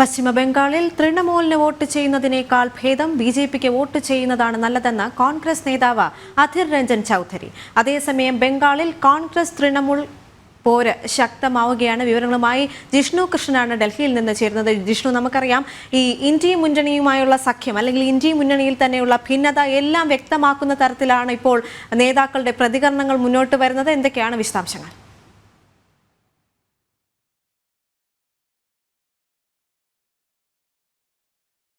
പശ്ചിമ ബംഗാളിൽ തൃണമൂലിന് വോട്ട് ചെയ്യുന്നതിനേക്കാൾ ഭേദം ബി ജെ പിക്ക് വോട്ട് ചെയ്യുന്നതാണ് നല്ലതെന്ന് കോൺഗ്രസ് നേതാവ് അധിർ രഞ്ജൻ ചൌധരി. അതേസമയം ബംഗാളിൽ കോൺഗ്രസ് തൃണമൂൽ പോര് ശക്തമാവുകയാണ്. വിവരങ്ങളുമായി ജിഷ്ണു കൃഷ്ണനാണ് ഡൽഹിയിൽ നിന്ന് ചേരുന്നത്. ജിഷ്ണു നമുക്കറിയാം ഈ ഇന്ത്യ മുന്നണിയുമായുള്ള സഖ്യം അല്ലെങ്കിൽ ഇന്ത്യ മുന്നണിയിൽ തന്നെയുള്ള ഭിന്നത എല്ലാം വ്യക്തമാക്കുന്ന തരത്തിലാണ് ഇപ്പോൾ നേതാക്കളുടെ പ്രതികരണങ്ങൾ മുന്നോട്ട് വരുന്നത്. എന്തൊക്കെയാണ് വിശദാംശങ്ങൾ?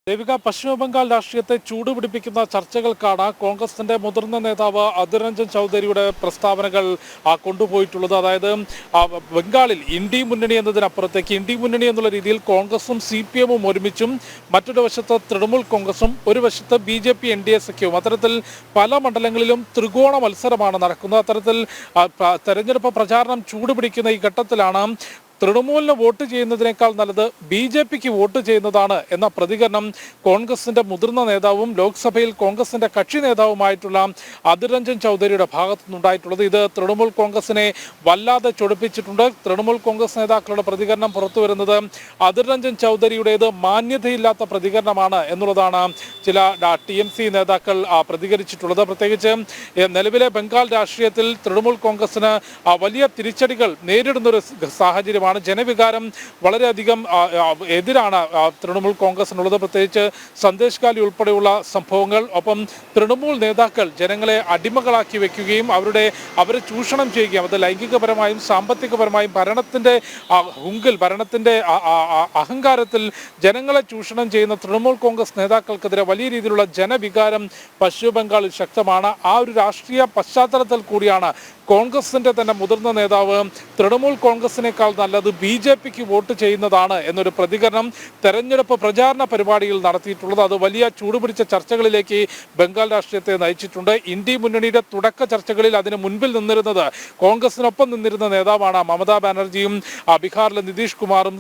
ദേവിക പശ്ചിമ ബംഗാൾ രാഷ്ട്രീയത്തെ ചൂടുപിടിപ്പിക്കുന്ന ചർച്ചകൾക്കാണ് കോൺഗ്രസിന്റെ മുതിർന്ന നേതാവ് അധിർ രഞ്ജൻ ചൗധരിയുടെ പ്രസ്താവനകൾ കൊണ്ടുപോയിട്ടുള്ളത്. അതായത് ബംഗാളിൽ ഇന്ത്യ മുന്നണി എന്നതിനപ്പുറത്തേക്ക് ഇന്ത്യ മുന്നണി എന്നുള്ള രീതിയിൽ കോൺഗ്രസും സി പി എമ്മും ഒരുമിച്ചും മറ്റൊരു വശത്ത് തൃണമൂൽ കോൺഗ്രസും ഒരു വശത്ത് B J P N D A സഖ്യവും. അത്തരത്തിൽ പല മണ്ഡലങ്ങളിലും ത്രികോണ മത്സരമാണ് നടക്കുന്നത്. അത്തരത്തിൽ തെരഞ്ഞെടുപ്പ് പ്രചാരണം ചൂടുപിടിക്കുന്ന ഈ ഘട്ടത്തിലാണ് തൃണമൂലിന് വോട്ട് ചെയ്യുന്നതിനേക്കാൾ നല്ലത് ബി ജെ പിക്ക് വോട്ട് ചെയ്യുന്നതാണ് എന്ന പ്രതികരണം കോൺഗ്രസിന്റെ മുതിർന്ന നേതാവും ലോക്സഭയിൽ കോൺഗ്രസിന്റെ കക്ഷി നേതാവുമായിട്ടുള്ള അതിർ രഞ്ജൻ ചൗധരിയുടെ ഭാഗത്തു നിന്നുണ്ടായിട്ടുള്ളത് ഇത് തൃണമൂൽ കോൺഗ്രസിനെ വല്ലാതെ ചൊടിപ്പിച്ചിട്ടുണ്ട്. തൃണമൂൽ കോൺഗ്രസ് നേതാക്കളുടെ പ്രതികരണം പുറത്തു വരുന്നത് അതിർ രഞ്ജൻ ചൗധരിയുടേത് മാന്യതയില്ലാത്ത പ്രതികരണമാണ് എന്നുള്ളതാണ് ചില ടി എം സി നേതാക്കൾ പ്രതികരിച്ചിട്ടുള്ളത്. പ്രത്യേകിച്ച് നിലവിലെ ബംഗാൾ രാഷ്ട്രീയത്തിൽ തൃണമൂൽ കോൺഗ്രസിന് വലിയ തിരിച്ചടികൾ നേരിടുന്ന ഒരു സാഹചര്യമാണ് ജനവികാരം വളരെയധികം എതിരാണ് തൃണമൂൽ കോൺഗ്രസിനുള്ളത്. പ്രത്യേകിച്ച് സന്ദേശ് ഗാലി ഉൾപ്പെടെയുള്ള സംഭവങ്ങൾ. ഒപ്പം തൃണമൂൽ നേതാക്കൾ ജനങ്ങളെ അടിമകളാക്കി വെക്കുകയും അവരുടെ അവരെ ചൂഷണം ചെയ്യുകയും അത് ലൈംഗികപരമായും സാമ്പത്തികപരമായും ഭരണത്തിന്റെ ആ, ഹുങ്കിൽ ആ- അഹങ്കാരത്തിൽ ജനങ്ങളെ ചൂഷണം ചെയ്യുന്ന തൃണമൂൽ കോൺഗ്രസ് നേതാക്കൾക്കെതിരെ വലിയ രീതിയിലുള്ള ജനവികാരം പശ്ചിമ ബംഗാളിൽ ശക്തമാണ്. ആ ഒരു രാഷ്ട്രീയ പശ്ചാത്തലത്തിൽ കൂടിയാണ് കോൺഗ്രസിന്റെ തന്നെ മുതിർന്ന നേതാവ് തൃണമൂൽ കോൺഗ്രസിനേക്കാൾ നല്ലത് ബി ജെ പിക്ക് വോട്ട് ചെയ്യുന്നതാണ് എന്നൊരു പ്രതികരണം തെരഞ്ഞെടുപ്പ് പ്രചാരണ പരിപാടിയിൽ നടത്തിയിട്ടുള്ളത്. അത് വലിയ ചൂടുപിടിച്ച ചർച്ചകളിലേക്ക് ബംഗാൾ രാഷ്ട്രീയത്തെ നയിച്ചിട്ടുണ്ട്. ഇന്ത്യ മുന്നണിയുടെ തുടക്ക ചർച്ചകളിൽ അതിന് മുൻപിൽ നിന്നിരുന്നത് കോൺഗ്രസിനൊപ്പം നിന്നിരുന്ന നേതാവാണ് മമതാ ബാനർജിയും ബീഹാറിലെ നിതീഷ് കുമാറും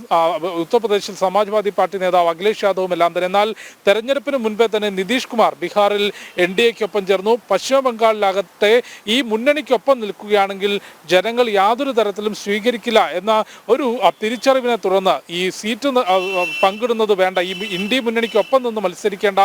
ഉത്തർപ്രദേശിൽ സമാജ്വാദി പാർട്ടി നേതാവ് അഖിലേഷ് യാദവും എല്ലാം തന്നെ. എന്നാൽ തെരഞ്ഞെടുപ്പിന് മുൻപേ തന്നെ നിതീഷ് കുമാർ ബീഹാറിൽ എൻ ഡി എക്കൊപ്പം ചേർന്നു. പശ്ചിമ ബംഗാളിലാകട്ടെ ഈ മുന്നണിക്കൊപ്പം നിൽക്കുകയാണെങ്കിൽ ജനങ്ങൾ യാതൊരു തരത്തിലും സ്വീകരിക്കില്ല എന്ന ഒരു തിരിച്ചറിവിനെ തുടർന്ന് ഈ സീറ്റ് പങ്കിടുന്നത് വേണ്ട. ഈ ഇന്ത്യ മുന്നണിക്കൊപ്പം നിന്ന് മത്സരിക്കേണ്ട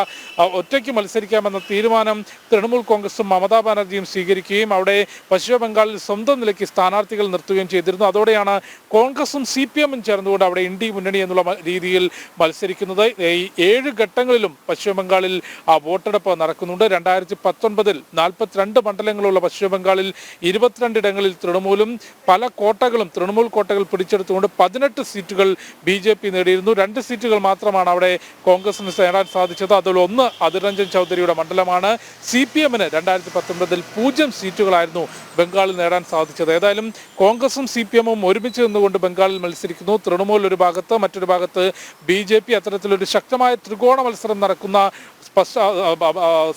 ഒറ്റയ്ക്ക് മത്സരിക്കാമെന്ന തീരുമാനം തൃണമൂൽ കോൺഗ്രസും മമതാ ബാനർജിയും സ്വീകരിക്കുകയും അവിടെ പശ്ചിമ ബംഗാളിൽ സ്വന്തം നിലയ്ക്ക് സ്ഥാനാർത്ഥികൾ നിർത്തുകയും ചെയ്തിരുന്നു. അതോടെയാണ് കോൺഗ്രസും സി പി എമ്മും ചേർന്നുകൊണ്ട് അവിടെ ഇന്ത്യ മുന്നണി എന്നുള്ള രീതിയിൽ മത്സരിക്കുന്നത്. ഈ ഏഴ് ഘട്ടങ്ങളിലും പശ്ചിമ ബംഗാളിൽ ആ വോട്ടെടുപ്പ് നടക്കുന്നുണ്ട്. രണ്ടായിരത്തി പത്തൊൻപതിൽ നാൽപ്പത്തിരണ്ട് മണ്ഡലങ്ങളുള്ള പശ്ചിമ ബംഗാളിൽ ഇരുപത്തിരണ്ട് ഇടങ്ങളിൽ തൃണമൂലും പല കോട്ടകളും തൃണമൂൽ കോട്ടകൾ പിടിച്ചെടുത്തുകൊണ്ട് പതിനെട്ട് സീറ്റുകൾ ബി ജെ പി നേടിയിരുന്നു. രണ്ട് സീറ്റുകൾ മാത്രമാണ് അവിടെ കോൺഗ്രസിന് നേടാൻ സാധിച്ചത്. അതിൽ ഒന്ന് അതിരഞ്ജൻ ചൗധരിയുടെ മണ്ഡലമാണ്. സി പി എമ്മിന് രണ്ടായിരത്തി പത്തൊൻപതിൽ പൂജ്യം സീറ്റുകളായിരുന്നു ബംഗാളിൽ നേടാൻ സാധിച്ചത്. ഏതായാലും കോൺഗ്രസും സി പി എമ്മും ഒരുമിച്ച് നിന്നുകൊണ്ട് ബംഗാളിൽ മത്സരിക്കുന്നു. തൃണമൂൽ ഒരു ഭാഗത്ത് മറ്റൊരു ഭാഗത്ത് ബി ജെ പി അത്തരത്തിലൊരു ശക്തമായ ത്രികോണ മത്സരം നടക്കുന്ന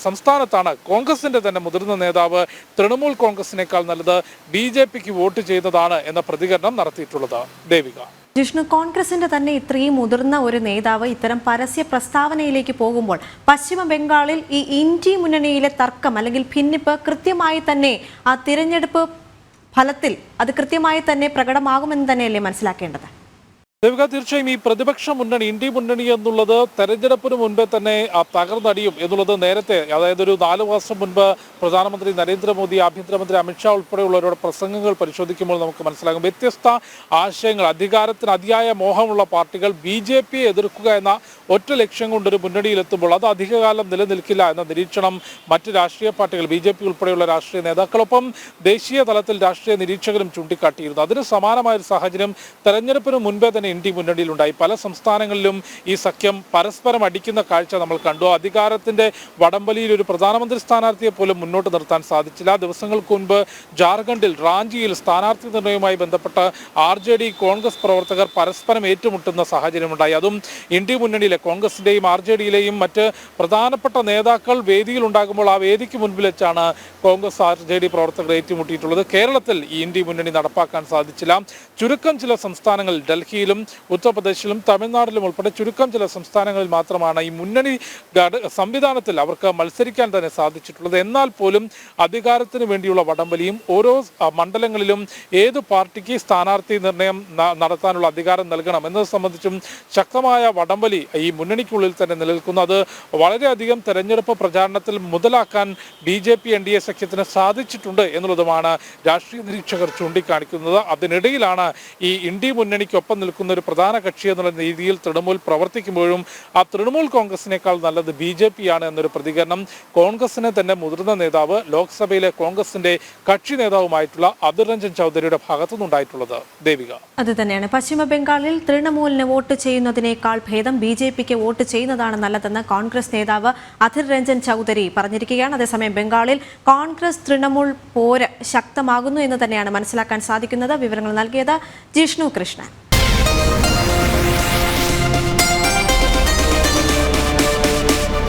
സംസ്ഥാനത്താണ് കോൺഗ്രസിന്റെ തന്നെ മുതിർന്ന നേതാവ് തൃണമൂൽ കോൺഗ്രസിനേക്കാൾ നല്ലത് ബി ജെ പിക്ക് വോട്ട് ചെയ്തതാണ് എന്ന പ്രതികരണം നടത്തിയിട്ടുള്ളത്. ദേവിക. ജിഷ്ണു കോൺഗ്രസിന്റെ തന്നെ ഇത്രയും മുതിർന്ന ഒരു നേതാവ് ഇത്തരം പരസ്യ പ്രസ്താവനയിലേക്ക് പോകുമ്പോൾ പശ്ചിമ ബംഗാളിൽ ഈ ഇന്ത്യ മുന്നണിയിലെ തർക്കം അല്ലെങ്കിൽ ഭിന്നിപ്പ് കൃത്യമായി തന്നെ ആ തിരഞ്ഞെടുപ്പ് ഫലത്തിൽ അത് കൃത്യമായി തന്നെ പ്രകടമാകുമെന്ന് തന്നെയല്ലേ മനസ്സിലാക്കേണ്ടത്? ദേവിക തീർച്ചയായും ഈ പ്രതിപക്ഷ മുന്നണി ഇന്ത്യ മുന്നണി എന്നുള്ളത് തെരഞ്ഞെടുപ്പിന് മുൻപേ തന്നെ തകർന്നടിയും എന്നുള്ളത് നേരത്തെ അതായത് ഒരു നാല് മാസം മുൻപ് പ്രധാനമന്ത്രി നരേന്ദ്രമോദി ആഭ്യന്തരമന്ത്രി അമിത്ഷാ ഉൾപ്പെടെയുള്ളവരുടെ പ്രസംഗങ്ങൾ പരിശോധിക്കുമ്പോൾ നമുക്ക് മനസ്സിലാകും. വ്യത്യസ്ത ആശയങ്ങൾ അധികാരത്തിന് അതിയായ മോഹമുള്ള പാർട്ടികൾ ബി ജെ പിയെ എതിർക്കുക എന്ന ഒറ്റ ലക്ഷ്യം കൊണ്ടൊരു മുന്നണിയിലെത്തുമ്പോൾ അത് അധികകാലം നിലനിൽക്കില്ല എന്ന നിരീക്ഷണം മറ്റ് രാഷ്ട്രീയ പാർട്ടികൾ ബി ജെ പി ഉൾപ്പെടെയുള്ള രാഷ്ട്രീയ നേതാക്കളൊപ്പം ദേശീയ തലത്തിൽ രാഷ്ട്രീയ നിരീക്ഷകരും ചൂണ്ടിക്കാട്ടിയിരുന്നു. അതിന് സമാനമായ ഒരു സാഹചര്യം തെരഞ്ഞെടുപ്പിന് മുൻപേ തന്നെ ഇന്ത്യ മുന്നണിയിലുണ്ടായി. പല സംസ്ഥാനങ്ങളിലും ഈ സഖ്യം പരസ്പരം അടിക്കുന്ന കാഴ്ച നമ്മൾ കണ്ടു. അധികാരത്തിന്റെ വടംവലിയിൽ ഒരു പ്രധാനമന്ത്രി സ്ഥാനാർത്ഥിയെ പോലും മുന്നോട്ട് നിർത്താൻ സാധിച്ചില്ല. ദിവസങ്ങൾക്ക് മുൻപ് ജാർഖണ്ഡിൽ റാഞ്ചിയിൽ സ്ഥാനാർത്ഥി നിർണയവുമായി ബന്ധപ്പെട്ട ആർ ജെ ഡി കോൺഗ്രസ് പ്രവർത്തകർ പരസ്പരം ഏറ്റുമുട്ടുന്ന സാഹചര്യമുണ്ടായി. അതും ഇന്ത്യ മുന്നണിയിലെ കോൺഗ്രസിന്റെയും ആർ ജെ ഡിയിലെയും മറ്റ് പ്രധാനപ്പെട്ട നേതാക്കൾ വേദിയിൽ ഉണ്ടാകുമ്പോൾ ആ വേദിക്ക് മുൻപിൽ വെച്ചാണ് കോൺഗ്രസ് ആർ ജെ ഡി പ്രവർത്തകർ ഏറ്റുമുട്ടിയിട്ടുള്ളത്. കേരളത്തിൽ ഈ ഇന്ത്യ മുന്നണി നടപ്പാക്കാൻ സാധിച്ചില്ല. ചുരുക്കം ചില സംസ്ഥാനങ്ങളിൽ ഡൽഹിയിലും ബീഹാറിലും ഉത്തർപ്രദേശിലും തമിഴ്നാട്ടിലും ഉൾപ്പെടെ ചുരുക്കം ചില സംസ്ഥാനങ്ങളിൽ മാത്രമാണ് ഈ മുന്നണി സംവിധാനത്തിൽ അവർക്ക് മത്സരിക്കാൻ തന്നെ സാധിച്ചിട്ടുള്ളത്. എന്നാൽ പോലും അധികാരത്തിന് വേണ്ടിയുള്ള വടംവലിയും ഓരോ മണ്ഡലങ്ങളിലും ഏത് പാർട്ടിക്ക് സ്ഥാനാർത്ഥി നിർണയം നടത്താനുള്ള അധികാരം നൽകണം എന്നത് സംബന്ധിച്ചും ശക്തമായ വടംവലി ഈ മുന്നണിക്കുള്ളിൽ തന്നെ നിലനിൽക്കുന്നു. അത് വളരെയധികം തെരഞ്ഞെടുപ്പ് പ്രചാരണത്തിൽ മുതലാക്കാൻ B J P N D A സഖ്യത്തിന് സാധിച്ചിട്ടുണ്ട് എന്നുള്ളതുമാണ് രാഷ്ട്രീയ നിരീക്ഷകർ ചൂണ്ടിക്കാണിക്കുന്നത്. അതിനിടയിലാണ് ഈ ഇന്ത്യ മുന്നണിക്കൊപ്പം നിൽക്കുന്ന ഒരു പ്രധാന കക്ഷി എന്നുള്ള രീതിയിൽ തൃണമൂൽ പ്രവർത്തിക്കുമ്പോഴും ആ തൃണമൂൽ കോൺഗ്രസിനേക്കാൾ നല്ലത് ബി ജെ പി ആണ് എന്നൊരു പ്രതികരണം കോൺഗ്രസിനെ തന്നെ മുതിർന്ന നേതാവ് ലോക്സഭയിലെ കോൺഗ്രസിന്റെ കക്ഷി നേതാവുമായിട്ടുള്ള അതിർ രഞ്ജൻ ചൗധരിയുടെ ഭാഗത്തുനിന്നുണ്ടായിട്ടുള്ളത്. ദേവിക. അത് തന്നെയാണ്. പശ്ചിമ ബംഗാളിൽ തൃണമൂലിന് വോട്ട് ചെയ്യുന്നതിനേക്കാൾ ഭേദം ബി ജെ പിക്ക് വോട്ട് ചെയ്യുന്നതാണ് നല്ലതെന്ന് കോൺഗ്രസ് നേതാവ് അധിർ രഞ്ജൻ ചൗധരി പറഞ്ഞിരിക്കുകയാണ്. അതേസമയം ബംഗാളിൽ കോൺഗ്രസ് തൃണമൂൽ പോര് ശക്തമാകുന്നു എന്ന് തന്നെയാണ് മനസ്സിലാക്കാൻ സാധിക്കുന്നത്. വിവരങ്ങൾ നൽകിയത് ജിഷ്ണു കൃഷ്ണൻ.